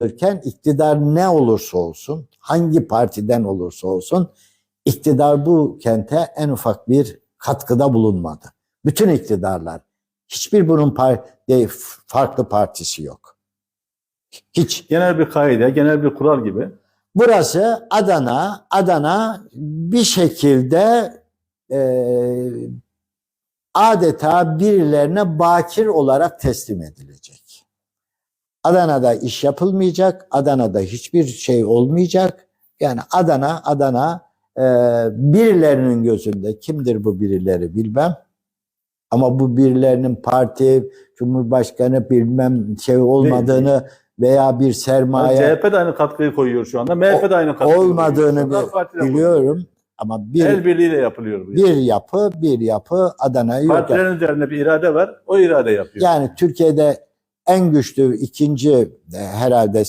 Erken iktidar ne olursa olsun, hangi partiden olursa olsun iktidar bu kente en ufak bir katkıda bulunmadı. Bütün iktidarlar. Hiçbir bunun par- farklı partisi yok. Hiç. Genel bir kaide, genel bir kural gibi. Burası Adana. Adana bir şekilde e, adeta birilerine bakir olarak teslim edilecek. Adana'da iş yapılmayacak. Adana'da hiçbir şey olmayacak. Yani Adana, Adana e, birilerinin gözünde kimdir bu birileri bilmem. Ama bu birilerinin parti, cumhurbaşkanı bilmem şey olmadığını veya bir sermaye CHP de aynı katkıyı koyuyor şu anda. MHP de aynı katkıyı olmadığını koyuyor. Şu anda bi- partiler koyuyor. biliyorum. Ama bir El birliğiyle yapılıyor bu. bir yapı, bir yapı Adana'yı yok. Partilerin üzerinde bir irade var. O irade yapıyor. Yani Türkiye'de en güçlü ikinci e, herhalde